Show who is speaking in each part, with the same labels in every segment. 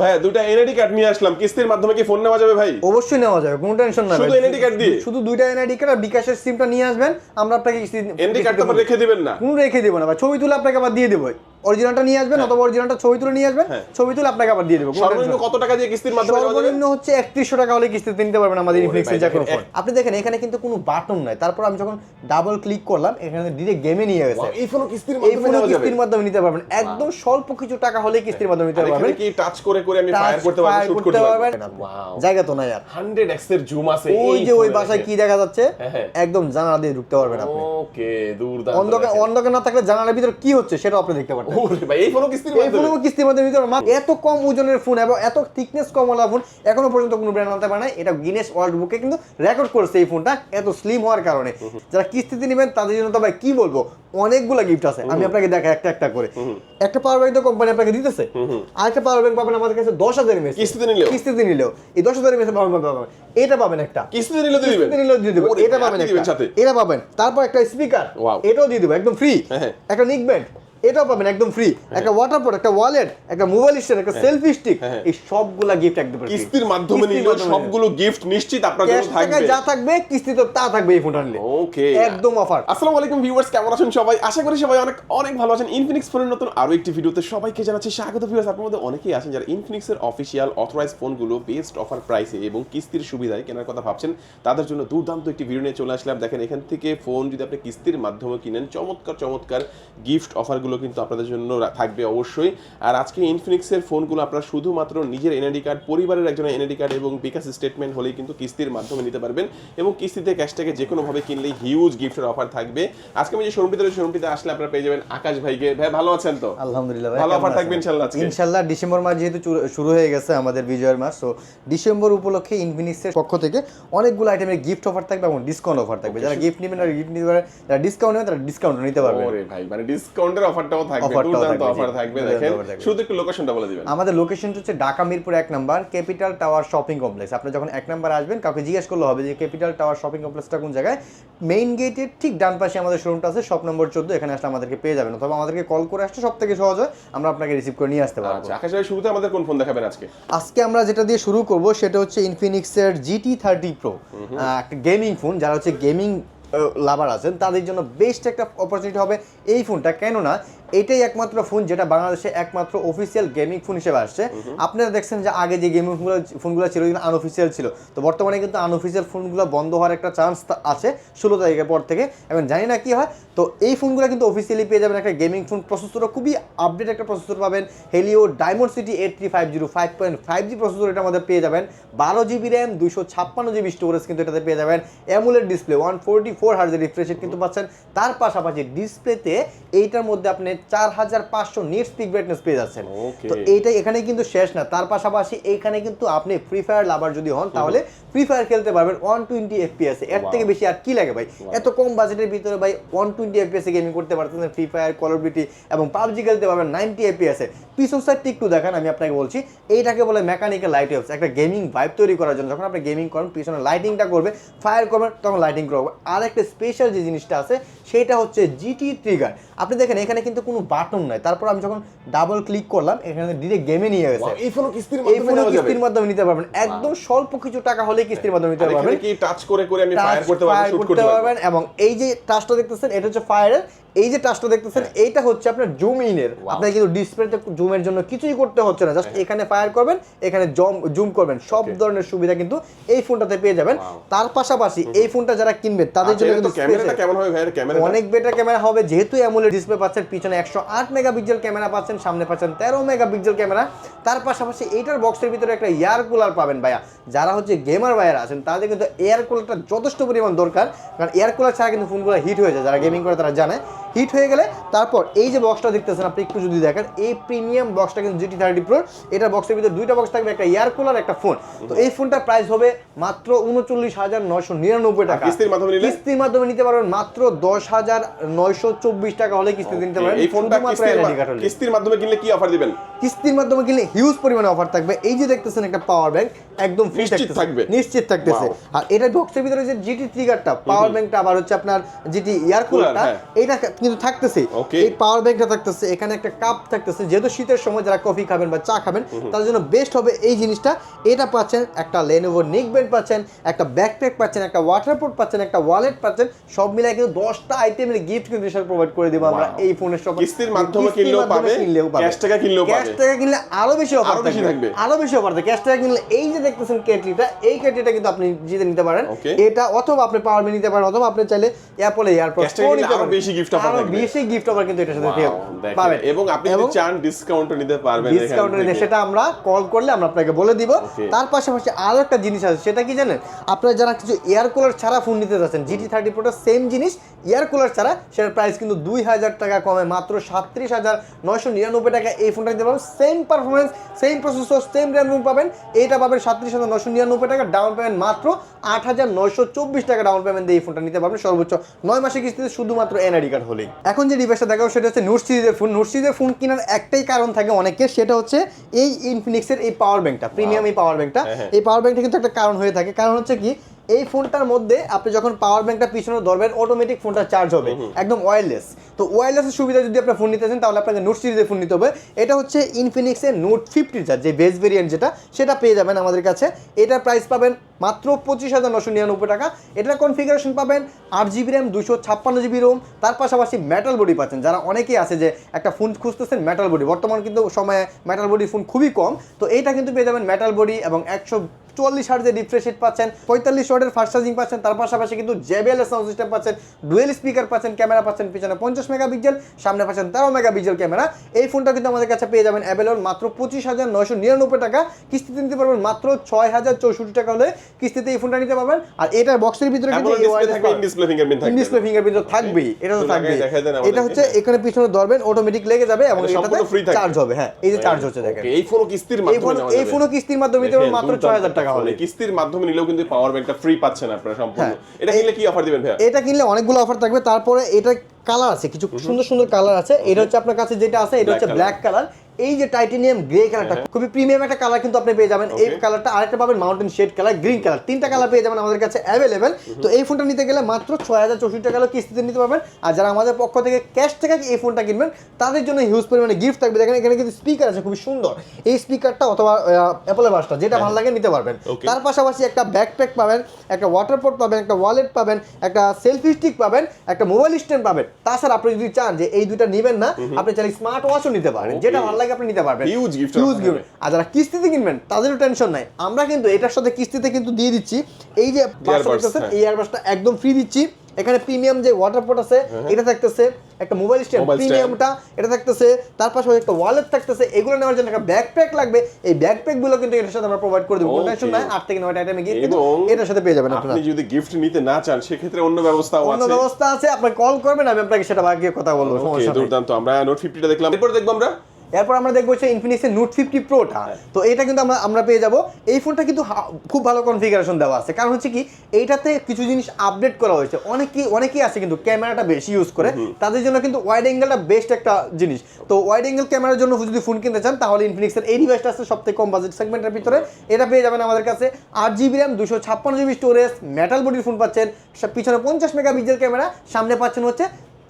Speaker 1: ভাই দুটো NID card নিয়ে আসলাম। কিস্তির মাধ্যমে কি ফোন নেওয়া যাবে ভাই?
Speaker 2: অবশ্যই নেওয়া যাবে কোনো টেনশন না
Speaker 1: শুধু এনআইডি কার্ড দিয়ে?
Speaker 2: শুধু দুইটা এনআইডি কার্ড আর বিকাশের সিমটা নিয়ে আসবেন আমরা আপনাকে কিস্তি-
Speaker 1: এনআইডি কার্ডটা রেখে দিবেন না।
Speaker 2: কোনো রেখে দেবো না ভাই ছবি তুলে আপনাকে আবার দিয়ে দেবো অরিজিনালটা নিয়ে আসবেন অথবা অরিজিনালটা ছবি তুলে নিয়ে আসবেন
Speaker 1: হ্যাঁ।
Speaker 2: ছবি তুলে আপনাকে আবার দিয়ে দেবো।
Speaker 1: সর্বনিম্ন কত টাকা দিয়ে কিস্তির মাধ্যমে
Speaker 2: সর্বনিম্ন হচ্ছে একত্রিশশো টাকা হলে কিস্তিতে নিতে পারবেন আমাদের কোনো
Speaker 1: দেখেন,
Speaker 2: ফোন আপনি দেখেন এখানে কিন্তু কোনো বাটন নাই। তারপর আমি যখন ডাবল ক্লিক করলাম এখানে ডিরেক্ট গেমে নিয়ে গেছে।
Speaker 1: এই ফোনও কিস্তির
Speaker 2: এই
Speaker 1: মাধ্যমে
Speaker 2: ফোনে
Speaker 1: নেওয়া যাবে?
Speaker 2: কিস্তির মাধ্যমে নিতে পারবেন। একদম স্বল্প কিছু টাকা হলে কিস্তির মাধ্যমে নিতে পারবেন।
Speaker 1: কি টাচ করে করে আমি ফায়ার করতে পারব শুট
Speaker 2: করতে
Speaker 1: করতে পারব
Speaker 2: পারবেন। জায়গা তো নাই আর।
Speaker 1: 100x এর জুম আছে
Speaker 2: ওই যে ওই বাসায় কি দেখা যাচ্ছে?
Speaker 1: হ্যাঁ, হ্যাঁ।
Speaker 2: একদম জানালা দিয়ে ঢুকতে পারবেন আপনি।
Speaker 1: ওকে দুর্দান্ত
Speaker 2: অন্ধকার অন্ধকার না থাকলে জানালার ভিতরে কি হচ্ছে সেটা আপনি দেখতে পারবেন
Speaker 1: এই ফোনও কিস্তির
Speaker 2: এই ফোনও কিস্তির মধ্যে নিতে পারবেন এত কম ওজনের ফোন এবং এত থিকনেস ফোন এখনও পর্যন্ত কোনো ব্র্যান্ড আনতে পারে না এটা গিনেস ওয়ার্ল্ড বুকে কিন্তু রেকর্ড করেছে এই ফোনটা এত স্লিম হওয়ার কারণে। যারা কিস্তিতে নেবেন তাদের জন্য তো ভাই কি বলব? অনেকগুলো গিফট আছে। আমি আপনাকে একটা একটা করে। একটা পাওয়ার ব্যাংক তো কোম্পানি আপনাকে দিতেছে। আরেকটা পাওয়ার ব্যাংক পাবেন আমাদের কাছে দশ হাজার এমএস
Speaker 1: কিস্তিতে নিলেও?
Speaker 2: কিস্তিতে নিলেও। এই দশ হাজার এমএস পাবেন পাবেন এটা পাবেন একটা।
Speaker 1: কিস্তিতে নিলে দিয়ে দিবেন?
Speaker 2: নিলেও দিয়ে এটা পাবেন একটা। এটা পাবেন। তারপর একটা স্পিকার এটাও দিয়ে দেবো একদম ফ্রি
Speaker 1: হ্যাঁ, হ্যাঁ।
Speaker 2: একটা নিক ব্যান্ড এটাও পাবেন একদম ফ্রি একটা ওয়াটার পট একটা ওয়ালেট একটা মোবাইল স্ট্যান্ড একটা সেলফি স্টিক
Speaker 1: হ্যাঁ, হ্যাঁ।
Speaker 2: এই সবগুলা গিফট একদম
Speaker 1: কিস্তির মাধ্যমে নিলে সবগুলো গিফট নিশ্চিত আপনার জন্য থাকবে।
Speaker 2: যা থাকবে কিস্তি তো তা থাকবে এই ফোনটা নিলে
Speaker 1: ওকে
Speaker 2: একদম অফার
Speaker 1: আসসালামু আলাইকুম ভিউয়ার্স কেমন আছেন সবাই? আশা করি সবাই অনেক অনেক ভালো আছেন। ইনফিনিক্স ফোনের নতুন আরও একটি ভিডিওতে সবাইকে জানাচ্ছি স্বাগত ভিউয়ার্স আপনার মধ্যে অনেকেই আছেন যারা ইনফিনিক্সের অফিসিয়াল অথরাইজ ফোনগুলো বেস্ট অফার প্রাইসে এবং কিস্তির সুবিধায় কেনার কথা ভাবছেন তাদের জন্য দুর্দান্ত একটি ভিডিও নিয়ে চলে আসলাম। দেখেন এখান থেকে ফোন যদি আপনি কিস্তির মাধ্যমে কিনেন চমৎকার চমৎকার গিফট অফারগুলো কিন্তু আপনাদের জন্য থাকবে অবশ্যই। আর আজকে ইনফিনিক্সের ফোনগুলো আপনারা শুধুমাত্র নিজের এনআইডি কার্ড পরিবারের একজনের এনআইডি কার্ড এবং বিকাশ স্টেটমেন্ট হলেই কিন্তু কিস্তির মাধ্যমে নিতে পারবেন এবং কিস্তিতে ক্যাশটাকে যে কোনোভাবে কিনলেই হিউজ গিফটের অফার থাকবে। আজকে আমি যে শোরুমটিতে শোরুমটিতে আসলে আপনারা পেয়ে যাবেন আকাশ ভাইকে। ভাই ভালো আছেন তো?
Speaker 2: আলহামদুলিল্লাহ
Speaker 1: ভালো
Speaker 2: আছেন?
Speaker 1: থাকবে ইনশাল্লাহ আজকে।
Speaker 2: ইনশাল্লাহ ডিসেম্বর মাস যেহেতু শুরু হয়ে গেছে আমাদের বিজয়ের মাস তো ডিসেম্বর উপলক্ষে ইনফিনিক্সের পক্ষ থেকে অনেকগুলো আইটেমের গিফট অফার থাকবে এবং ডিসকাউন্ট অফার থাকবে। যারা গিফট নেবেন আর গিফট নিতে পারে যারা ডিসকাউন্ট নেবেন তারা ডিসকাউন্ট নিতে পারবে
Speaker 1: ভাই মানে ডিসকাউন্টের অফারটাও থাকবে দুর্দান্ত অফার থাকবে দেখেন। শুধু একটু লোকেশনটা বলে দিবেন।
Speaker 2: আমাদের লোকেশনটা হচ্ছে ঢাকা মিরপুর এক number capital tower shopping complex আপনি যখন এক নাম্বার আসবেন কাউকে জিজ্ঞেস করলে হবে যে ক্যাপিটাল টাওয়ার শপিং কমপ্লেক্সটা কোন জায়গায়? মেইন গেটের ঠিক ডান পাশে আমাদের শোরুমটা আছে শপ নম্বর চোদ্দ এখানে আসলে আমাদেরকে পেয়ে যাবেন। অথবা আমাদেরকে কল করে আসতে সব থেকে সহজ হয় আমরা আপনাকে রিসিভ করে নিয়ে আসতে পারব।
Speaker 1: আচ্ছা আকাশ ভাই শুরুতে আমাদের কোন ফোন দেখাবেন আজকে?
Speaker 2: আজকে আমরা যেটা দিয়ে শুরু করব সেটা হচ্ছে ইনফিনিক্সের জিটি থার্টি প্রো একটা গেমিং ফোন যারা হচ্ছে গেমিং লাভার আছেন তাদের জন্য বেস্ট একটা অপরচুনিটি হবে এই ফোনটা কেননা এটাই একমাত্র ফোন যেটা বাংলাদেশে একমাত্র অফিসিয়াল গেমিং ফোন হিসেবে আসছে। আপনারা দেখছেন যে আগে যে গেমিং ফোনগুলো ফোনগুলো ছিল ওইগুলো আনঅফিসিয়াল ছিল। তো বর্তমানে কিন্তু আনঅফিসিয়াল ফোনগুলো বন্ধ হওয়ার একটা চান্স আছে ষোলো তারিখের পর থেকে। এবং জানি না কি হয় তো এই ফোনগুলো কিন্তু অফিসিয়ালি পেয়ে যাবেন একটা গেমিং ফোন প্রসেসরও খুবই আপডেট একটা প্রসেসর পাবেন। Helio Dimensity eight three five zero five point five G processor এটা আমাদের পেয়ে যাবেন। বারো জিবি র্যাম দুশো ছাপ্পান্ন জিবি স্টোরেজ কিন্তু এটাতে পেয়ে যাবেন। AMOLED display one forty four হার্জের refresh কিন্তু পাচ্ছেন। তার পাশাপাশি ডিসপ্লেতে এইটার মধ্যে আপনি চার হাজার পাঁচশো নিট স্পিক ব্রাইটনেস পেয়ে যাচ্ছেন। তো এইটাই এখানে কিন্তু শেষ না। তার পাশাপাশি এইখানে কিন্তু আপনি ফ্রি ফায়ার লাভার যদি হন তাহলে ফ্রি ফায়ার খেলতে পারবেন ওয়ান টোয়েন্টি এফপিএস এর থেকে বেশি আর কি লাগে ভাই? এত কম বাজেটের ভিতরে ভাই ওয়ান টোয়েন্টি এফপিএস গেমিং করতে পারতেছেন Free Fire Call of Duty এবং পাবজি খেলতে পারবেন নাইনটি এফপিএস পিছন সাইডটি একটু দেখান আমি আপনাকে বলছি। এইটাকে বলে মেকানিক্যাল লাইট ওয়েভস একটা গেমিং ভাইব তৈরি করার জন্য যখন আপনি গেমিং করেন পিছনে লাইটিংটা করবে ফায়ার করবেন তখন লাইটিং করবে। আর একটা স্পেশাল যে জিনিসটা আছে সেটা হচ্ছে জিটি ট্রিগার আপনি দেখেন এখানে কিন্তু কোনো বাটন নাই। তারপর আমি যখন ডাবল ক্লিক করলাম এখানে ডিরেক্ট গেমে নিয়ে গেছে।
Speaker 1: এই ফোনও কিস্তির
Speaker 2: এই
Speaker 1: মাধ্যমে
Speaker 2: ফোনে
Speaker 1: নেওয়া
Speaker 2: কিস্তির মাধ্যমে নিতে পারবেন। একদম স্বল্প কিছু টাকা হলে কিস্তির মাধ্যমে নিতে পারবেন।
Speaker 1: কি টাচ করে করে আমি ফায়ার করতে পারব শুট
Speaker 2: করতে পারবেন? এবং এই যে টাচটা দেখতেছেন এটা হচ্ছে ফায়ারের এই যে টাচটা দেখতেছেন এইটা হচ্ছে আপনার জুম ইনের আপনার কিন্তু ডিসপ্লেতে জুমের জন্য কিছুই করতে হচ্ছে না। জাস্ট এখানে ফায়ার করবেন এখানে জম জুম করবেন। সব ধরনের সুবিধা কিন্তু এই ফোনটাতে পেয়ে যাবেন। তার পাশাপাশি এই ফোনটা যারা কিনবে তাদের
Speaker 1: আচ্ছা,
Speaker 2: জন্য কিন্তু
Speaker 1: ক্যামেরাটা কেমন হবে ভাইয়ের ক্যামেরা
Speaker 2: অনেক বেটার ক্যামেরা হবে। যেহেতু অ্যামোলেড ডিসপ্লে পাচ্ছেন পিছনে একশো আট মেগাপিক্সেল ক্যামেরা পাচ্ছেন সামনে পাচ্ছেন তেরো মেগাপিক্সেল ক্যামেরা তার পাশাপাশি এইটার বক্সের ভিতরে একটা এয়ার কুলার পাবেন ভাইয়া। যারা হচ্ছে গেমার ভাইয়ারা আছেন তাদের কিন্তু এয়ার কুলারটা যথেষ্ট পরিমাণ দরকার। কারণ এয়ার কুলার ছাড়া কিন্তু ফোনগুলো হিট হয়ে যায়। যারা গেমিং করে তারা জানে। হিট হয়ে গেলে তারপর এই যে বক্সটা দেখতেছেন আপনি একটু যদি দেখেন এই প্রিমিয়াম বক্সটা কিন্তু জিটি থার্টি প্রো এটা বক্সের ভিতরে দুইটা বক্স থাকবে একটা এয়ার কুলার একটা ফোন তো এই ফোনটার প্রাইস হবে মাত্র উনচল্লিশ হাজার নয়শো নিরানব্বই টাকা।
Speaker 1: কিস্তির মাধ্যমে
Speaker 2: কিস্তির মাধ্যমে নিতে পারবেন মাত্র দশ হাজার নয়শো চব্বিশ টাকা হলে কিস্তি নিতে পারবেন।
Speaker 1: এই ফোনটা
Speaker 2: শুধুমাত্র
Speaker 1: কিস্তির মাধ্যমে কিনলে কি অফার দিবেন?
Speaker 2: কিস্তির মাধ্যমে কিনলে হিউজ পরিমাণে অফার থাকবে। এই যে দেখতেছেন একটা পাওয়ার ব্যাংক একদম ফ্রি
Speaker 1: নিশ্চিত থাকবে।
Speaker 2: নিশ্চিত থাকতেছে। আর এটা বক্সের ভিতরে যে জিটি ট্রিগারটা পাওয়ার ব্যাংকটা আবার হচ্ছে আপনার জিটি এয়ার কুলারটা
Speaker 1: হ্যাঁ।
Speaker 2: কিন্তু থাকতেছে। এই পাওয়ার ব্যাংকটা থাকতেছে এখানে একটা কাপ থাকতেছে। যেহেতু শীতের সময় যারা কফি খাবেন বা চা খাবেন তাদের জন্য বেস্ট হবে এই জিনিসটা। এটা পাচ্ছেন একটা লেনোভো নিক ব্যান্ড পাচ্ছেন একটা ব্যাকপ্যাক পাচ্ছেন একটা ওয়াটার পোর্ট পাচ্ছেন একটা ওয়ালেট পাচ্ছেন। সব মিলাই কিন্তু দশটা আইটেমের গিফট কিন্তু সাথে প্রোভাইড করে দেবো আমরা এই ফোনের সব
Speaker 1: কিস্তির মাধ্যমে কিনলেও পাবে, cash টাকা কিনলেও
Speaker 2: ক্যাশ টাকা কিনলে আরও বেশি অফার
Speaker 1: আরও বেশি থাকবে।
Speaker 2: আরও বেশি অফার থাকবে। ক্যাশ টাকা কিনলে এই যে দেখতেছেন কেটলিটা এই কেটলিটা কিন্তু আপনি জিতে নিতে পারেন। এটা অথবা আপনি পাওয়ার নিতে পারেন অথবা আপনি চাইলে অ্যাপলে এয়ারপড
Speaker 1: কিনলে আরও বেশি gift offer আরও।
Speaker 2: বেশি গিফট অফার কিন্তু এটার সাথে পাবেন।
Speaker 1: এবং আপনি যদি চান ডিসকাউন্টও নিতে পারবেন
Speaker 2: ডিসকাউন্ট
Speaker 1: থেকে।
Speaker 2: সেটা আমরা কল করলে আমরা আপনাকে বলে দিব। তার পাশাপাশি আরও একটা জিনিস আছে সেটা কি জানেন? আপনারা যারা কিছু এয়ার কুলার ছাড়া ফোন নিতে যাচ্ছেন জিটি থার্টি প্রোটা সেম জিনিস এয়ার কুলার ছাড়া সেটার প্রাইস কিন্তু দুই হাজার টাকা কমে মাত্র সাতত্রিশ হাজার নয়শো নিরানব্বই টাকা এই ফোনটা নিতে পারবেন। Same performance same processor same RAM ROM পাবেন। এইটা পাবেন সাতত্রিশ হাজার নয়শো নিরানব্বই টাকা ডাউন পেমেন্ট মাত্র আট হাজার নয়শো চব্বিশ টাকা ডাউন পেমেন্ট দিয়ে এই ফোনটা নিতে পারবেন। সর্বোচ্চ নয় মাসে কিস্তিতে শুধুমাত্র এনআইডি কার্ড হলেই এখন যে ডিভাইসটা দেখাবো সেটা হচ্ছে নোট সিরিজের ফোন নোট সিরিজের ফোন কেনার একটাই কারণ থাকে অনেকের সেটা হচ্ছে এই ইনফিনিক্সের এই পাওয়ার ব্যাংকটা প্রিমিয়াম এই পাওয়ার ব্যাংকটা
Speaker 1: হ্যাঁ।
Speaker 2: এই পাওয়ার ব্যাংকটা কিন্তু একটা কারণ হয়ে থাকে। কারণ হচ্ছে কি এই ফোনটার মধ্যে আপনি যখন পাওয়ার ব্যাংকটা পিছনে ধরবেন অটোমেটিক ফোনটা চার্জ হবে একদম ওয়্যারলেস তো ওয়্যারলেসের সুবিধা যদি আপনি ফোন নিতে চান, তাহলে আপনাকে নোট সিরিজের ফোন নিতে হবে। এটা হচ্ছে ইনফিনিক্সের নোট ফিফটি চার যে বেস ভেরিয়েন্ট যেটা, সেটা পেয়ে যাবেন আমাদের কাছে। এটার প্রাইস পাবেন মাত্র পঁচিশ হাজার নশো নিরানব্বই টাকা। এটার কনফিগারেশন পাবেন আট জিবি র্যাম দুশো ছাপ্পান্ন জিবি রোম তার পাশাপাশি মেটাল বডি পাচ্ছেন। যারা অনেকেই আছে যে একটা ফোন খুঁজতেছেন মেটাল বডি বর্তমান কিন্তু সময়ে মেটাল বডি ফোন খুবই কম। তো এইটা কিন্তু পেয়ে যাবেন মেটাল বডি এবং একশো চুয়াল্লিশ হার্জের রিফ্রেশ রেট পাচ্ছেন। পঁয়তাল্লিশ ওয়াটের ফাস্ট চার্জিং পাচ্ছেন। তার পাশাপাশি কিন্তু জেবিএল সাউন্ড সিস্টেম পাচ্ছেন। ডুয়েল স্পিকার পাচ্ছেন ক্যামেরা পাচ্ছেন, পিছনে পঞ্চাশ মেগাপিক্সেল সামনে পাচ্ছেন তেরো মেগাপিক্সেল ক্যামেরা। এই ফোনটা কিন্তু আমাদের কাছে পেয়ে যাবেন অ্যাভেলেবল মাত্র পঁচিশ হাজার নয়শো নিরানব্বই টাকা। কিস্তিতে নিতে পারবেন মাত্র ছয় হাজার চৌষট্টি টাকা হলে কিস্তিতে এই ফোনটা নিতে পারবেন। আর এটার বক্সের ভিতরে কিন্তু। ডিসপ্লে ফিঙ্গারপ্রিন্ট থাকবেই এটা তো থাকবেই। এটা হচ্ছে এখানে পিছনে ধরবেন অটোমেটিক লেগে যাবে এবং এটাতে। চার্জ হবে হ্যাঁ এই যে চার্জ হচ্ছে দেখেন।
Speaker 1: এই ফোনও কিস্তির মাধ্যমে
Speaker 2: এই ফোনও কিস্তির মাধ্যমে নিতে পারবেন মাত্র
Speaker 1: দুর্দান্ত
Speaker 2: ছয় হাজার টাকা
Speaker 1: ফোন।
Speaker 2: হলে।
Speaker 1: কিস্তির মাধ্যমে নিলেও কিন্তু পাওয়ার ব্যাংকটা ফ্রি পাচ্ছেন আপনারা সম্পূর্ণ।
Speaker 2: হ্যাঁ।
Speaker 1: এটা কিনলে কি অফার দিবেন ভাইয়া?
Speaker 2: এটা কিনলে অনেকগুলো অফার থাকবে তারপরে এটা কালার আছে কিছু সুন্দর সুন্দর কালার আছে। এটা হচ্ছে আপনার কাছে যেটা আছে এটা হচ্ছে ব্ল্যাক কালার এই যে টাইটেনিয়াম গ্রে কালারটা খুবই প্রিমিয়াম একটা কালার কিন্তু আপনি পেয়ে যাবেন। এই. কালারটা আরেকটা পাবেন mountain shade colour green colour তিনটা কালার পেয়ে যাবেন আমাদের কাছে অ্যাভেলেবেল তো এই ফোনটা নিতে গেলে মাত্র ছয় হাজার চৌষট্টি টাকা কিস্তিতে নিতে পারবেন। আর যারা আমাদের পক্ষ থেকে ক্যাশ টাকা এই ফোনটা কিনবেন তাদের জন্য হিউজ পরিমাণে গিফট থাকবে। দেখেন এখানে কিন্তু স্পিকার আছে খুবই সুন্দর। এই স্পিকারটা অথবা অ্যাপলের বাসটা যেটা ভালো লাগে নিতে পারবেন। তার পাশাপাশি একটা ব্যাকপ্যাক পাবেন একটা ওয়াটার পোর্ট পাবেন একটা ওয়ালেট পাবেন একটা সেলফি স্টিক পাবেন একটা মোবাইল স্ট্যান্ড পাবেন। তাছাড়া আপনি যদি চান যে এই দুইটা নেবেন না আপনি চাইলে স্মার্ট ওয়াচও নিতে পারেন। যেটা ভালো লাগে আপনি নিতে পারবেন।
Speaker 1: Huge gift
Speaker 2: হিউজ গিফট আর যারা কিস্তিতে কিনবেন তাদেরও টেনশন নাই। আমরা কিন্তু এটার সাথে কিস্তিতে কিন্তু দিয়ে দিচ্ছি। এই যে
Speaker 1: হ্যাঁ।
Speaker 2: এই এয়ারবাসটা একদম ফ্রি দিচ্ছি। এখানে প্রিমিয়াম যে ওয়াটার পোর্ট আছে এটা থাকতেছে একটা মোবাইল স্ট্যান্ড প্রিমিয়ামটা এটা থাকতেছে তার পাশে একটা ওয়ালেট থাকতেছে। এগুলো নেওয়ার জন্য একটা ব্যাকপ্যাক লাগবে। এই ব্যাকপ্যাকগুলো কিন্তু এটার সাথে আমরা প্রোভাইড করে দেবো। কোনো টেনশন নাই। আট থেকে নয়টা আইটেমে গিয়ে কিন্তু এটার সাথে পেয়ে যাবেন
Speaker 1: আপনি যদি গিফট নিতে না চান সেক্ষেত্রে অন্য ব্যবস্থাও
Speaker 2: অন্য ব্যবস্থা আছে। আপনি কল করবেন আমি আপনাকে সেটা কথা বলব। সমস্যা
Speaker 1: দুর্দান্ত। আমরা নোট ফিফটিটা দেখলাম। এরপর দেখব আমরা
Speaker 2: এরপর আমরা দেখব হচ্ছে ইনফিনিক্সের নোট ফিফটি প্রোটা তো এটা কিন্তু আমরা আমরা পেয়ে যাব। এই ফোনটা কিন্তু খুব ভালো কনফিগারেশন দেওয়া আছে। কারণ হচ্ছে কি এইটাতে কিছু জিনিস আপডেট করা হয়েছে। অনেকেই অনেকেই আছে কিন্তু ক্যামেরাটা বেশি ইউজ করে। তাদের জন্য কিন্তু ওয়াইড অ্যাঙ্গেলটা বেস্ট একটা জিনিস। তো ওয়াইড অ্যাঙ্গেল ক্যামেরার জন্য যদি ফোন কিনতে চান তাহলে ইনফিনিক্সের এই ডিভাইসটা আছে সবথেকে কম বাজেট সেগমেন্টের ভিতরে। এটা পেয়ে যাবেন আমাদের কাছে আট জিবি র্যাম দুশো ছাপ্পান্ন জিবি স্টোরেজ মেটাল বডির ফোন পাচ্ছেন। পিছনে পঞ্চাশ মেগা পিক্সেল ক্যামেরা সামনে পাচ্ছেন হচ্ছে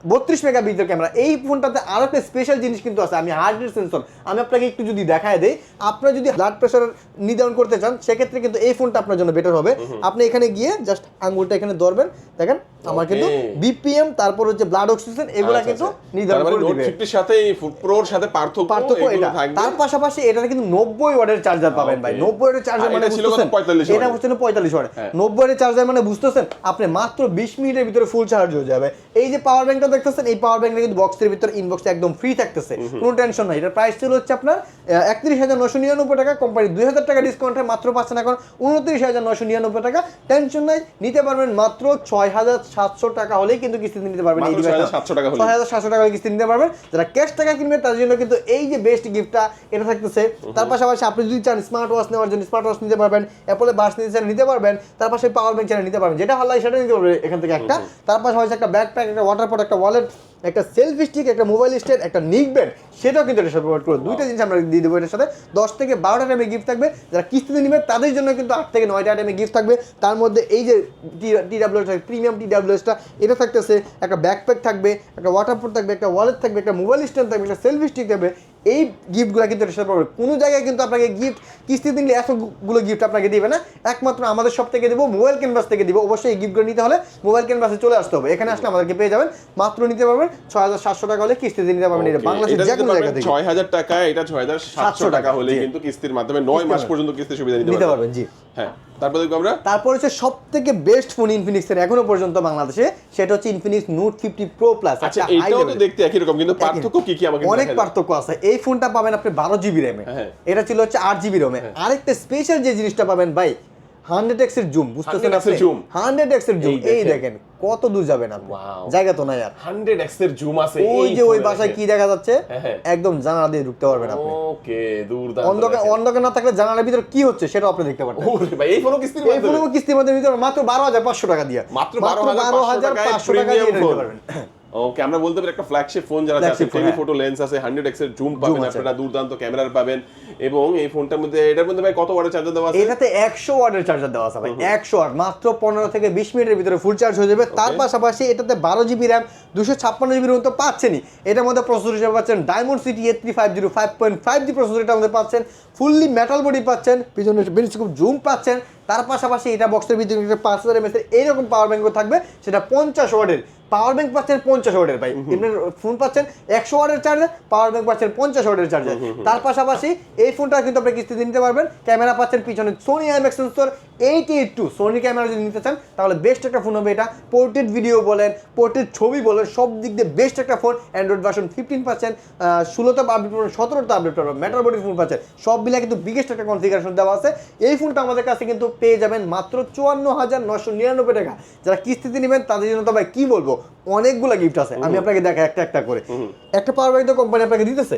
Speaker 2: বত্রিশ মেগা পিক্সেল ক্যামেরা। এই ফোনটাতে আরও একটা স্পেশাল জিনিস কিন্তু আছে। আমি হার্ট রেট সেন্সর আমি আপনাকে একটু যদি দেখায় দেই আপনারা যদি ব্লাড প্রেশার নির্ধারণ করতে চান সেক্ষেত্রে কিন্তু এই ফোনটা আপনার জন্য বেটার হবে। আপনি এখানে গিয়ে জাস্ট আঙ্গুলটা এখানে ধরবেন। দেখেন আমার কিন্তু বিপিএম তারপর হচ্ছে ব্লাড অক্সিজেন এগুলা
Speaker 1: আচ্ছা,
Speaker 2: কিন্তু
Speaker 1: আচ্ছা।
Speaker 2: নির্ধারণ
Speaker 1: মানে
Speaker 2: করে দিবে।
Speaker 1: ফিফটির সাথে প্রোর সাথে পার্থক্য
Speaker 2: পার্থক্য এটা। তার পাশাপাশি এটার কিন্তু নব্বই ওয়াটের চার্জার পাবেন ভাই।
Speaker 1: Okay.
Speaker 2: নব্বই ওয়াটের চার্জার
Speaker 1: আর
Speaker 2: মানে
Speaker 1: ছিল
Speaker 2: বুঝতেছেন?
Speaker 1: 45
Speaker 2: এটা হচ্ছে না পঁয়তাল্লিশ ওয়াট।
Speaker 1: হ্যাঁ।
Speaker 2: নব্বই ওয়াটের চার্জার মানে বুঝতেছেন? আপনি মাত্র বিশ মিনিটের ভিতরে ফুল চার্জ হয়ে যাবে। এই যে পাওয়ার ব্যাংকটা দেখতেছেন এই পাওয়ার ব্যাংকটা কিন্তু বক্সের ভিতরে ইনবক্সে একদম ফ্রি থাকতেছে। কোনো টেনশন নাই। এটার প্রাইস ছিল হচ্ছে আপনার একত্রিশ হাজার নশো নিরানব্বই টাকা কোম্পানি দুই হাজার টাকা ডিসকাউন্টে মাত্র পাচ্ছেন এখন উনত্রিশ হাজার নশো নিরানব্বই টাকা। টেনশন নাই নিতে পারবেন মাত্র ছয় হাজার সাতশো টাকা হলেই কিন্তু কিস্তিতে নিতে পারবেন এই
Speaker 1: মাত্র
Speaker 2: ডিভাইসটা
Speaker 1: 6,700 টাকা
Speaker 2: ছয় হাজার সাতশো টাকা কিস্তি নিতে পারবেন। যারা ক্যাশ টাকা কিনবে তার জন্য কিন্তু এই যে বেস্ট গিফটটা এটা থাকতেছে। তার পাশাপাশি আপনি যদি চান স্মার্ট ওয়াচ নেওয়ার জন্য স্মার্ট ওয়াচ নিতে পারবেন অ্যাপলে বাস নিতে চান নিতে পারবেন তার পাশে পাওয়ার ব্যাংক চ্যানেল নিতে পারবেন। যেটা ভালো লাগে সেটা নিতে পারবেন এখান থেকে একটা। তার পাশাপাশি একটা ব্যাকপ্যাক একটা ওয়াটার পট একটা ওয়ালেট একটা সেলফি স্টিক একটা মোবাইল স্ট্যান্ড একটা নিক ব্যান্ড সেটাও কিন্তু এটা সাথে প্রোভাইড করব দুইটা জিনিস আমরা দিয়ে দেবো এটার সাথে। দশ থেকে বারোটা টাইমে গিফট থাকবে। যারা কিস্তিতে নেবে তাদের জন্য কিন্তু আট থেকে নয়টা টাইমে গিফট থাকবে। তার মধ্যে এই যে টি ডাব্লিউ প্রিমিয়াম টি ডাব্লিউএসটা এটা থাকতেছে একটা ব্যাকপ্যাক থাকবে একটা ওয়াটারপ্রুফ থাকবে একটা ওয়ালেট থাকবে একটা মোবাইল স্ট্যান্ড থাকবে একটা সেলফি স্টিক থাকবে। এই গিফটগুলো কিন্তু সাথে পাবে কোনো জায়গায় কিন্তু আপনাকে গিফট কিস্তি দিলে এতগুলো গিফট আপনাকে দিবে না। একমাত্র আমাদের সব থেকে দেবো মোবাইল ক্যানভাস থেকে দিব। অবশ্যই এই গিফটগুলো নিতে হলে মোবাইল ক্যানভাসে চলে আসতে হবে। এখানে আসলে আমাদেরকে পেয়ে যাবেন মাত্র নিতে পারবেন ছয় হাজার সাতশো টাকা হলে কিস্তি কিস্তিতে নিতে পারবেন এটা বাংলাদেশের যে কোনো জায়গা থেকে।
Speaker 1: ছয় হাজার টাকা এটা ছয় হাজার সাতশো টাকা হলে কিন্তু কিস্তির মাধ্যমে নয় মাস পর্যন্ত কিস্তির সুবিধা
Speaker 2: নিতে
Speaker 1: পারবেন
Speaker 2: জি।
Speaker 1: হ্যাঁ। তারপর দেখব আমরা।
Speaker 2: তারপর হচ্ছে সব থেকে বেস্ট ফোন ইনফিনিক্সের এখনও পর্যন্ত বাংলাদেশে সেটা হচ্ছে Infinix Note fifty Pro Plus
Speaker 1: আচ্ছা এইটাও তো দেখতে একই রকম কিন্তু পার্থক্য কি কি আমাকে
Speaker 2: অনেক পার্থক্য আছে। এই ফোনটা পাবেন আপনি বারো জিবি র্যামে। এটা ছিল হচ্ছে আট জিবি র্যামে আরেকটা স্পেশাল যে জিনিসটা পাবেন ভাই হান্ড্রেড এক্সের জুম বুঝতেছেন
Speaker 1: 100x এর
Speaker 2: হান্ড্রেড এক্সের জুম
Speaker 1: এই
Speaker 2: এই
Speaker 1: দেখেন।
Speaker 2: কত দূর যাবেন আপনি। জায়গা তো নাই আর।
Speaker 1: 100x এর জুম আছে
Speaker 2: ওই যে ওই বাসায় কি দেখা যাচ্ছে?
Speaker 1: হ্যাঁ, হ্যাঁ।
Speaker 2: একদম জানালা দিয়ে ঢুকতে পারবেন আপনি।
Speaker 1: ওকে দুর্দান্ত
Speaker 2: অন্ধকার অন্ধকার না থাকলে জানালার ভিতরে কি হচ্ছে সেটা আপনি দেখতে পারবেন
Speaker 1: ভাই এই ফোনও কিস্তির
Speaker 2: এই ফোন কিস্তির মধ্যে মাত্র বারো হাজার পাঁচশো টাকা দিয়ে।
Speaker 1: মাত্র 12,500 টাকায়
Speaker 2: পাঁচশো টাকা দিয়ে নিতে পারবেন।
Speaker 1: ওকে আমরা বলতে পারি একটা ফ্ল্যাগশিপ ফোন যারা চাচ্ছেন
Speaker 2: phone,
Speaker 1: লেন্স আছে 100x এর জুম পাবেন আপনারা দুর্দান্ত ক্যামেরার পাবেন। এবং এই ফোনটার মধ্যে এটার মধ্যে ভাই কত ওয়াটের চার্জার দেওয়া আছে?
Speaker 2: এটাতে একশো ওয়াটের চার্জার দেওয়া আছে ভাই একশো ওয়াট মাত্র পনেরো থেকে বিশ মিনিটের ভিতরে ফুল চার্জ হয়ে যাবে। তার পাশাপাশি এটাতে বারো জিবি র্যাম দুশো ছাপ্পান্ন জিবির মতো পাচ্ছেনই। এটার মধ্যে প্রসেসর হিসেবে পাচ্ছেন Dimensity A three five zero five point five G processor এটার মধ্যে পাচ্ছেন। ফুললি মেটাল বডি পাচ্ছেন পিছনে বেরিস্কোপ জুম পাচ্ছেন। তার পাশাপাশি এটা বক্সের ভিতরে পাঁচ হাজার এমএসের এইরকম পাওয়ার ব্যাঙ্কও থাকবে সেটা পঞ্চাশ ওয়াটের পাওয়ার ব্যাংক পাচ্ছেন পঞ্চাশ ওয়াটের ভাই। আপনার ফোন পাচ্ছেন একশো ওয়াটের চার্জার পাওয়ার ব্যাংক পাচ্ছেন পঞ্চাশ ওয়াটের চার্জার তার পাশাপাশি এই ফোনটা কিন্তু আপনি কিস্তিতে নিতে পারবেন। ক্যামেরা পাচ্ছেন পিছনে Sony IMX sensor eight eight two Sony camera যদি নিতে চান তাহলে বেস্ট একটা ফোন হবে এটা। পোর্ট্রেট ভিডিও বলেন পোর্ট্রেট ছবি বলেন সব দিক দিয়ে বেস্ট একটা ফোন অ্যান্ড্রয়েড ভার্সন ফিফটিন পাচ্ছেন ষোলোতে আপডেট পাবেন সতেরোতে আপডেট পাবেন ম্যাটার বডি ফোন পাচ্ছেন। সব মিলে কিন্তু বিগেস্ট একটা কনফিগারেশন দেওয়া আছে। এই ফোনটা আমাদের কাছে কিন্তু পেয়ে যাবেন মাত্র চুয়ান্ন হাজার নশো নিরানব্বই টাকা। যারা কিস্তিতে নেবেন তাদের জন্য তো ভাই কি বলব? অনেকগুলো গিফট আছে। আমি আপনাকে দেখাই একটা একটা করে। একটা পাওয়ার ব্যাংক তো কোম্পানি আপনাকে দিতেছে।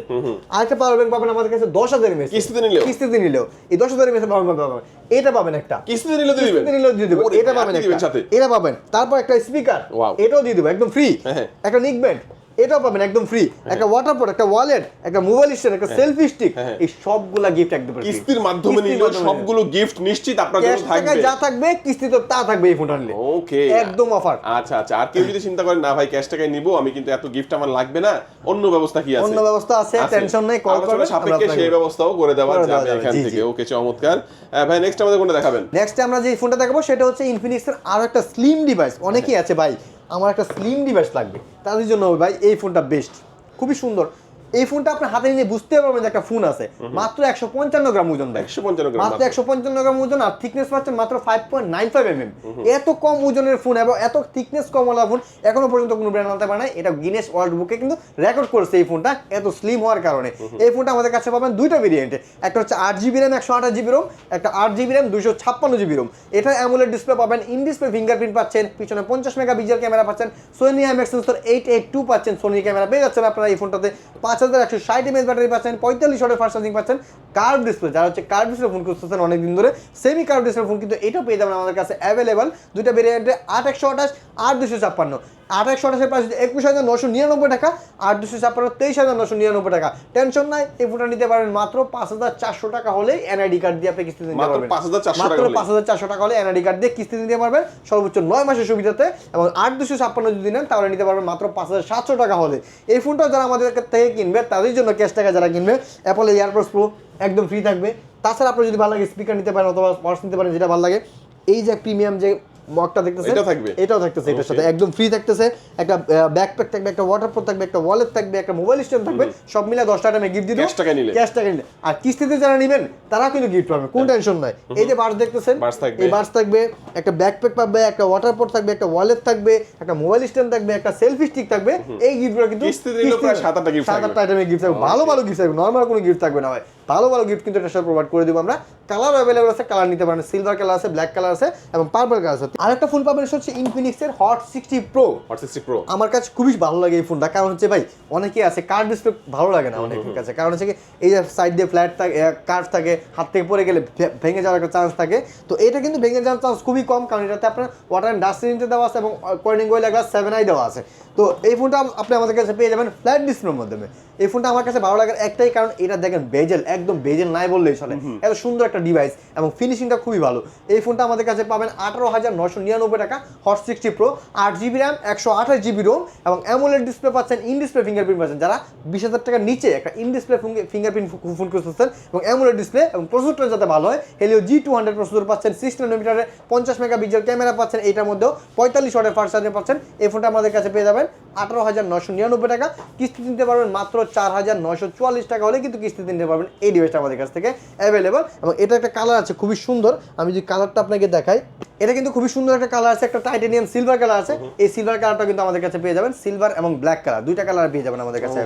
Speaker 2: আরেকটা পাওয়ার ব্যাংক পাবেন আমাদের কাছে দশ হাজার এমএস
Speaker 1: কিস্তিতে নিলে
Speaker 2: কিস্তিতে নিলেও। এই দশ হাজার এমএস পাবেন পাবেন। এটা পাবেন একটা।
Speaker 1: কিস্তিতে নিলে দিয়ে দিবেন।
Speaker 2: নিলে নিলেও দিয়ে দেবো এটা পাবেন একটা। এটা পাবেন। তারপর একটা স্পিকার. এটাও দিয়ে দেবো একদম ফ্রি
Speaker 1: হ্যাঁ, হ্যাঁ।
Speaker 2: একটা নিক ব্যান্ড এটাও পাবেন একদম ফ্রি একটা ওয়াটার পট একটা ওয়ালেট একটা মোবাইল স্ট্যান্ড একটা সেলফি স্টিক
Speaker 1: হ্যাঁ, হ্যাঁ।
Speaker 2: এই সবগুলা গিফট একদম
Speaker 1: কিস্তির মাধ্যমে
Speaker 2: মাধ্যমে।
Speaker 1: সবগুলো গিফট নিশ্চিত আপনার জন্য থাকবে।
Speaker 2: যা থাকবে কিস্তি তো তা থাকবে এই ফোনটা নিলে।
Speaker 1: ওকে
Speaker 2: একদম অফার
Speaker 1: আচ্ছা আচ্ছা। আর কেউ যদি চিন্তা করেন না ভাই ক্যাশ টাকায় নিবো আমি কিন্তু এত গিফট আমার লাগবে না। অন্য ব্যবস্থা কি আছে?
Speaker 2: অন্য ব্যবস্থা আছে, টেনশন নেই,
Speaker 1: আলোচনা
Speaker 2: করবেন,
Speaker 1: সাপেক্ষে সেই ব্যবস্থাও করে দেওয়া যাবে
Speaker 2: যাবে,
Speaker 1: এখান থেকে। ওকে চমৎকার। ভাই নেক্সট আমাদের কোনটা দেখাবেন?
Speaker 2: নেক্সট আমরা যে ফোনটা দেখাবো সেটা হচ্ছে ইনফিনিক্সের আরও একটা স্লিম ডিভাইস অনেকেই আছে ভাই আমার একটা স্লিম ডিভাইস লাগবে। তাদের জন্য ভাই এই ফোনটা বেস্ট খুবই সুন্দর। এই ফোনটা আপনার হাতে নিয়ে বুঝতে পারবেন যে একটা ফোন আছে। মাত্র একশো পঞ্চান্ন গ্রাম ওজন ভাই।
Speaker 1: 155 গ্রাম
Speaker 2: মাত্র। একশো পঞ্চান্ন গ্রাম ওজন আর থিকনেস পাচ্ছেন মাত্র five point nine five M এত কম ওজনের ফোন এবং এত থিকনেস কম ওলা ফোন এখনও পর্যন্ত কোনো ব্র্যান্ড আনতে পারে না এটা গিনেস ওয়ার্ল্ড বুকে কিন্তু রেকর্ড করেছে এই ফোনটা এত স্লিম হওয়ার কারণে। এই ফোনটা আমাদের কাছে পাবেন দুইটা ভেরিয়েন্টে একটা হচ্ছে আট জিবি র্যাম একশো আঠাশ জিবি রোম একটা আট জিবি র্যাম দুশো ছাপ্পান্ন জিবি রোম এটা অ্যামুলেট ডিসপ্লে পাবেন ইন ডিসপ্লে ফিঙ্গারপ্রিন্ট পাচ্ছেন পিছনে পঞ্চাশ মেগা পিক্সেল ক্যামেরা পাচ্ছেন Sony IMX sensor eight eight two পাচ্ছেন সোনি ক্যামেরা পেয়ে যাচ্ছেন আপনারা এই ফোনটাতে পাঁচ হাজার একশো ষাট এমএস ব্যাটারি পাচ্ছেন, পঁয়তাল্লিশ ওয়াটের ফার্স্ট চার্জিং পাচ্ছেন কার্ভ ডিসপ্লে যারা হচ্ছে কার্ভ ডিসপ্লে ফোন খুঁজতেছেন অনেকদিন ধরে সেমি কার্ভ ডিসপ্লে ফোন কিন্তু এটাও পেয়ে যাবেন আমাদের কাছে অ্যাভেলেবল দুইটা ভেরিয়েন্টে আট একশো আঠাশ, আট দুশো ছাপ্পান্ন। আট একশো আঠাশের প্রাইস একুশ হাজার নশো নিরানব্বই টাকা আট দুশো ছাপ্পান্ন তেইশ হাজার নশো নিরানব্বই টাকা। টেনশন নাই এই ফোনটা নিতে পারবেন মাত্র পাঁচ হাজার চারশো টাকা হলে এনআইডি কার্ড দিয়ে আপনি কিস্তি নিতে পারবেন।
Speaker 1: 5,400
Speaker 2: মাত্র পাঁচ হাজার চারশো টাকা হলে এনআইডি কার্ড দিয়ে কিস্তি নিতে পারবেন সর্বোচ্চ নয় মাসের সুবিধাতে এবং আট দুশো ছাপ্পান্ন যদি নেন তাহলে নিতে পারবেন মাত্র পাঁচ হাজার সাতশো টাকা হলে। এই ফোনটাও যারা আমাদের থেকে কিনবে তাদের জন্য ক্যাশ টাকা যারা কিনবে অ্যাপল এয়ারপোর্টস প্রো একদম ফ্রি থাকবে। তাছাড়া আপনার যদি ভালো লাগে স্পিকার নিতে পারেন অথবা পার্স নিতে পারেন যেটা ভালো লাগে এই যে প্রিমিয়াম যে মগটা দেখতেছে
Speaker 1: এটা থাকবে?
Speaker 2: এটাও থাকতেছে এটার সাথে। একদম ফ্রি থাকতেছে। একটা ব্যাকপ্যাক থাকবে একটা ওয়াটারপ্রুফ থাকবে একটা ওয়ালেট থাকবে একটা মোবাইল স্ট্যান্ড থাকবে সব মিলে দশ টাকা গিফট দিতে
Speaker 1: টাকায় নিলে।
Speaker 2: ক্যাশ টাকা নিলে। আর কিস্তিতে যারা নেবেন তারা কিন্তু গিফট পাবেন কোনো টেনশন নাই। এই যে বার্স দেখতেছেন এই বার্স থাকবে একটা ব্যাকপ্যাক পাবে একটা ওয়াটারপ্রুফ থাকবে একটা ওয়ালেট থাকবে একটা মোবাইল স্ট্যান্ড থাকবে একটা সেলফি স্টিক থাকবে। এই গিফটগুলো কিন্তু
Speaker 1: কিস্তিতে নিলেও প্রায় সাত আটটা
Speaker 2: সাত আটটা গিফট থাকবে। ভালো ভালো গিফট থাকবে। নর্মাল কোনো গিফট থাকবে না ভাই। ভালো ভালো গিফট কিন্তু এটার সাথে প্রোভাইড করে দিব আমরা। কালার অ্যাভেলেবল আছে কালার নিতে পারেন। সিলভার কালার আছে ব্ল্যাক কালার আছে এবং পার্পল কালার আছে। আরেকটা ফোন পাবেন হচ্ছে ইনফিনিক্সের Hot sixty Pro
Speaker 1: Hot sixty Pro
Speaker 2: আমার কাছে খুবই ভালো লাগে এই ফোনটা কারণ হচ্ছে ভাই অনেকে আছে কার্ড ডিসপ্লে ভালো লাগে না অনেকের কাছে। কারণ হচ্ছে কি এই যে সাইড দিয়ে ফ্ল্যাট থাকে কার্ভ থাকে হাত থেকে পড়ে গেলে ভেঙে যাওয়ার একটা চান্স থাকে। তো এটা কিন্তু ভেঙে যাওয়ার চান্স খুবই কম কারণ এটাতে আপনার ওয়াটার অ্যান্ড ডাস্ট দেওয়া আছে এবং Corning Gorilla glass seven i দেওয়া আছে। তো এই ফোনটা আপনি আমাদের কাছে পেয়ে যাবেন ফ্ল্যাট ডিসপ্লের মাধ্যমে। এই ফোনটা আমার কাছে ভালো লাগার একটাই কারণ এটা দেখেন বেজেল একদম বেজেল নাই বললেই চলে। এত সুন্দর একটা ডিভাইস এবং ফিনিশিংটা খুবই ভালো। এই ফোনটা আমাদের কাছে পাবেন আঠারো হাজার নশো নিরানব্বই টাকা হট সিক্সটি প্রো আট জিবি র্যাম একশো আঠাশ জিবি রোম এবং অ্যামোলেড ডিসপ্লে পাচ্ছেন ইন ডিসপ্লে ফিঙ্গারপ্রিন্ট পাচ্ছেন যারা বিশ হাজার টাকার নিচে একটা ইন ডিসপ্লে ফিঙ্গারপ্রিন্ট ফোন খুঁজতেছেন এবং অ্যামোলেড ডিসপ্লে এবং প্রসেসরটা যাতে ভালো হয় Helio G two hundred processor পাচ্ছেন সিক্স নানোমিটারের পঞ্চাশ মেগাপিক্সেল ক্যামেরা পাচ্ছেন, এইটার মধ্যেও পঁয়তাল্লিশ ওয়াটের ফার্স্ট চার্জার পাচ্ছেন। এই ফোনটা আমাদের কাছে পেয়ে যাবেন, আঠারো হাজার নশো নিরানব্বই টাকা। কিস্তি দিতে পারবেন মাত্র চার হাজার নশো চুয়াল্লিশ টাকা হলে কিন্তু কিস্তি দিতে পারবেন এই ডিভাইসটা আমাদের কাছ থেকে অ্যাভেলেবল এবং এটা একটা কালার আছে, খুবই সুন্দর। আমি যদি কালারটা আপনাকে দেখাই, এটা কিন্তু খুবই সুন্দর একটা কালার আছে একটা টাইটেনিয়াম সিলভার কালার আছে। এই সিলভার কালারটা কিন্তু আমাদের কাছে পেয়ে যাবেন। সিলভার এবং ব্ল্যাক কালার দুইটা কালার পেয়ে যাবেন আমাদের কাছে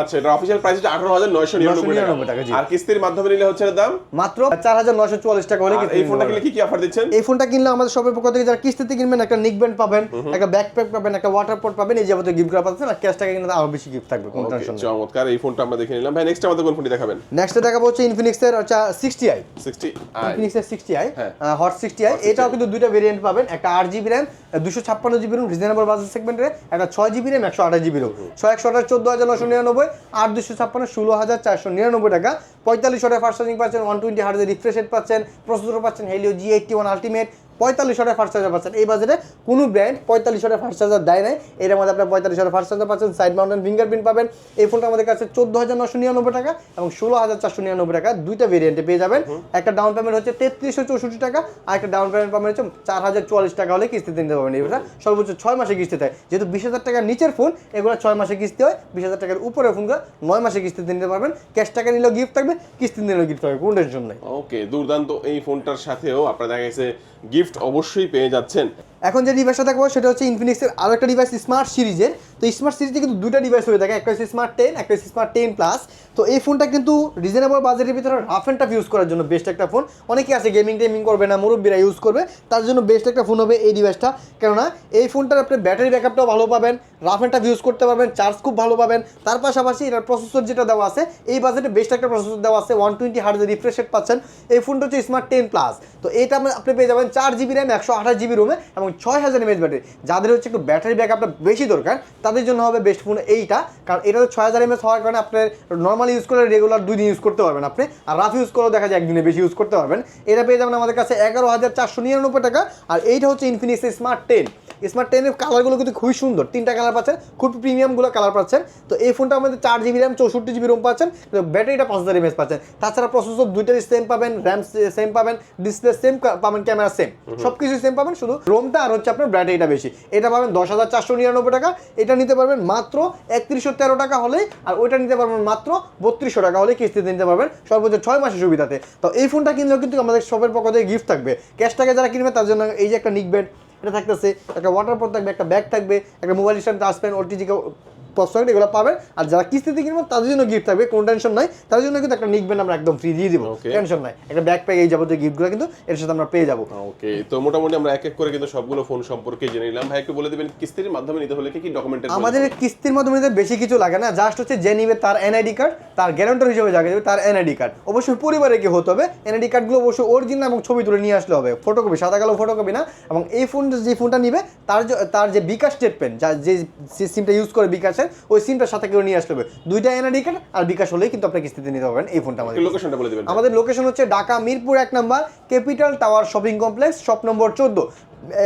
Speaker 1: আচ্ছা এটা অফিসিয়াল প্রাইস হচ্ছে আঠারো হাজার নয়শো নিরানব্বই
Speaker 2: টাকা,
Speaker 1: আর কিস্তির মাধ্যমে নিলে হচ্ছে এর দাম?
Speaker 2: মাত্র চার হাজার নশো চুয়াল্লিশ টাকা হলে
Speaker 1: এই ফোনটা কিনলে কি কি অফার দিচ্ছেন?
Speaker 2: এই ফোনটা কিনলে আমাদের শপের পক্ষ থেকে যারা কিস্তিতে কিনবেন একটা নিক ব্যান্ড পাবেন একটা ব্যাকপ্যাক পাবেন একটা ওয়াটার পট পাবেন এই যাবতীয় গিফট করা পাচ্ছেন আর ক্যাশ টাকা কিনলে আরও বেশি গিফট থাকবে কোনো টেনশন নেই।
Speaker 1: চমৎকার এই ফোনটা আমরা দেখে নিলাম। ভাই নেক্সট আমাদের কোন ফোনটি দেখাবেন?
Speaker 2: নেক্সট দেখাবো হচ্ছে ইনফিনিক্সের হচ্ছে সিক্সটি আই
Speaker 1: সিক্সটি
Speaker 2: ইনফিনিক্সের সিক্সটি আই
Speaker 1: হ্যাঁ।
Speaker 2: হট সিক্সটি আই
Speaker 1: 60i
Speaker 2: এটাও কিন্তু দুইটা ভেরিয়েন্ট পাবেন একটা আট জিবি র্যাম দুশো ছাপ্পান্ন জিবি রুম রিজনেবল বাজার সেগমেন্টের একটা ছয় জিবি র্যাম একশো আঠাশ জিবি রুম ছয় একশো আঠাশ চোদ্দ হাজার নশো নিরানব্বই আট দুশো ছাপ্পান্ন ষোলো হাজার চারশো নিরানব্বই টাকা। পঁয়তাল্লিশ হাজার ফার্স্ট চার্জিং পাচ্ছেন ওয়ান টোয়েন্টি হার্ডের রিফ্রেশ রেট পাচ্ছেন প্রসেসর পাচ্ছেন Helio G eighty one Ultimate পঁয়তাল্লিশ ওয়াটের ফার্স্ট চার্জার পাচ্ছেন। এই বাজারে কোনো ব্র্যান্ড পঁয়তাল্লিশ ওয়াটের ফার্স্ট চার্জার দেয় নাই। এর মধ্যে আপনার পঁয়তাল্লিশ ওয়াটের ফার্স্ট চার্জার পাচ্ছেন সাইড মাউন্টেন ফিঙ্গারপ্রিন্ট পাবেন। এই ফোনটা আমাদের কাছে চোদ্দ হাজার নশো নিরানব্বই টাকা এবং ষোলো হাজার চারশো নিরানব্বই টাকা। দুইটা ভেরিয়েন্টে পেয়ে যাবেন। একটা ডাউন পেমেন্ট হচ্ছে তেত্রিশশো চৌষট্টি টাকা আর একটা ডাউন পেমেন্ট পাবেন হচ্ছে চার হাজার চুয়াল্লিশ টাকা হলে কিস্তিতে নিতে পারবেন। এটা সর্বোচ্চ ছয় মাসে কিস্তি দেয়। যেহেতু বিশ হাজার টাকার নিচের ফোন এগুলো ছয় মাসে কিস্তি হয়। বিশ হাজার টাকার উপরে ফোনগুলো নয় মাসে কিস্তিতে নিতে পারবেন। ক্যাশ টাকা নিলেও গিফট থাকবে কিস্তি নিলেও গিফট থাকবে কোনো টেনশন নেই।
Speaker 1: ওকে দুর্দান্ত এই ফোনটার সাথেও আপনারা দেখা গেছে গিফট অবশ্যই পেয়ে যাচ্ছেন।
Speaker 2: এখন যে ডিভাইসটা দেখব, সেটা হচ্ছে ইনফিনিক্সের আরও একটা ডিভাইস স্মার্ট সিরিজের তো স্মার্ট সিরিজে কিন্তু দুটা ডিভাইস হয়ে থাকে একটা হচ্ছে স্মার্ট টেন একটা হচ্ছে স্মার্ট টেন প্লাস তো এই ফোনটা কিন্তু রিজনেবল বাজেটের ভিতরে রাফ অ্যান্ড টাফ ইউজ করার জন্য বেস্ট একটা ফোন অনেকে আছে গেমিং টেমিং করবে না, মুরব্বীরা ইউজ করবে। তার জন্য বেস্ট একটা ফোন হবে এই ডিভাইসটা কেননা, এই ফোনটার আপনি ব্যাটারি ব্যাকআপটাও ভালো পাবেন রাফ অ্যান্ড টাফ ইউজ করতে পারবেন চার্জ খুব ভালো পাবেন। তার পাশাপাশি এটার প্রসেসর যেটা দেওয়া আছে, এই বাজেটে বেস্ট একটা প্রসেসর দেওয়া আছে। ওয়ান টোয়েন্টি হার্ডের রিফ্রেশ রেট পাচ্ছেন। এই ফোনটা হচ্ছে স্মার্ট টেন প্লাস তো এটা আপনি পেয়ে যাবেন চার জিবি র্যাম, একশো আঠাশ জিবি রোমে এবং ছয় হাজার এমএচ ব্যাটারি। যাদের হচ্ছে একটু ব্যাটারি ব্যাকআপটা বেশি দরকার, তাদের জন্য হবে বেস্ট ফোন এইটা। কারণ এটা তো ছয় হাজার এমএচ হওয়ার কারণে আপনার নর্মালি ইউজ করলে রেগুলার দুই দিন ইউজ করতে পারবেন আপনি। আর রাফ ইউজ করেও দেখা যায় একদিনে বেশি ইউজ করতে পারবেন। এটা পেয়ে যাবেন আমাদের কাছে এগারো হাজার চারশো নিরানব্বই টাকা। আর এইটা হচ্ছে ইনফিনিক্স স্মার্ট টেন স্মার্ট টেনের কালারগুলো কিন্তু খুবই সুন্দর। তিনটা কালার পাচ্ছেন খুব প্রিমিয়ামগুলো কালার পাচ্ছেন। তো এই ফোনটা আমাদের চার জিবি র্যাম চৌষট্টি জিবি রোম পাচ্ছেন ব্যাটারিটা পাঁচ হাজার এমএস পাচ্ছেন। তাছাড়া প্রসেসর দুইটারই সেম পাবেন র্যাম সেম পাবেন ডিসপ্লে সেম পাবেন ক্যামেরা সেম সব কিছু সেম পাবেন শুধু রোমটা আর হচ্ছে আপনার ব্যাটারিটা বেশি। এটা পাবেন দশ হাজার চারশো নিরানব্বই টাকা এটা নিতে পারবেন মাত্র একত্রিশশো তেরো টাকা হলে আর ওইটা নিতে পারবেন মাত্র বত্রিশশো টাকা হলে কিস্তিতে নিতে পারবেন সর্বোচ্চ ছয় মাসের সুবিধাতে। তো এই ফোনটা কিনলেও কিন্তু আমাদের সবের পক্ষ থেকে গিফট থাকবে। ক্যাশ টাকা যারা কিনবে তার জন্য এই যে একটা নিক ব্যান্ড এটা থাকতেছে একটা ওয়াটার পট থাকবে একটা ব্যাগ থাকবে একটা মোবাইল স্ট্যান্ড আসবেন পেন প্রসেসর এগুলো পাবেন। আর যারা কিস্তিতে কিনবেন তাদের জন্য গিফট থাকবে। কোনো টেনশন নাই। তাদের জন্য কিন্তু একটা নিক ব্যান্ড আমরা একদম ফ্রি দিয়ে দিব। টেনশন নাই। একটা ব্যাগ প্যাক এই যাবতীয় গিফটগুলো কিন্তু এর সাথে আমরা পেয়ে যাব।
Speaker 1: ওকে তো মোটামুটি আমরা এক এক করে কিন্তু সবগুলো ফোন সম্পর্কে জেনে নিলাম। ভাই একটু বলে দিবেন কিস্তির মাধ্যমে নিতে হলে কি কি ডকুমেন্টের
Speaker 2: আমাদের কিস্তির মাধ্যমে নিতে বেশি কিছু লাগে না। জাস্ট হচ্ছে যে নিবে তার এনআইডি কার্ড তার গ্যারান্টার হিসেবে যাকে দেবে তার এনআইডি কার্ড অবশ্যই পরিবারে কি হতে হবে। এনআইডি কার্ডগুলো অবশ্যই অরিজিনাল এবং ছবি তুলে নিয়ে আসলে হবে। ফটোকপি সাদা কালো ফটোকপি না। এবং এই ফোন যে ফোনটা নিবে তার যে- তার যে বিকাশ স্টেটমেন্ট যা যে সিমটা ইউজ করে বিকাশের ওই সিমটার সাথে কেউ নিয়ে আসলে হবে। দুইটা এনআইডি কার্ড আর বিকাশ হলেই কিন্তু আপনি কিস্তিতে নিতে পারবেন এই ফোনটা আমাদের।
Speaker 1: লোকেশনটা বলে দিবেন।
Speaker 2: আমাদের লোকেশন হচ্ছে ঢাকা মিরপুর এক নম্বর capital tower shopping complex shop নম্বর চোদ্দ।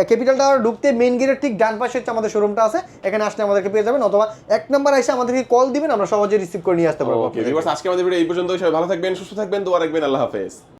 Speaker 2: ক্যাপিটাল টাওয়ার ঢুকতে মেইন গেটের ঠিক ডান পাশে হচ্ছে আমাদের শোরুমটা আছে। এখানে আসলে আমাদেরকে পেয়ে যাবেন অথবা এক নম্বর এসে আমাদেরকে কল দিবেন আমরা সহজে রিসিভ করে নিয়ে আসতে পারব
Speaker 1: আজকে আমাদের ভিডিও এই পর্যন্ত সবাই ভালো থাকবেন সুস্থ থাকবেন দোয়া রাখবেন আল্লাহ হাফেজ।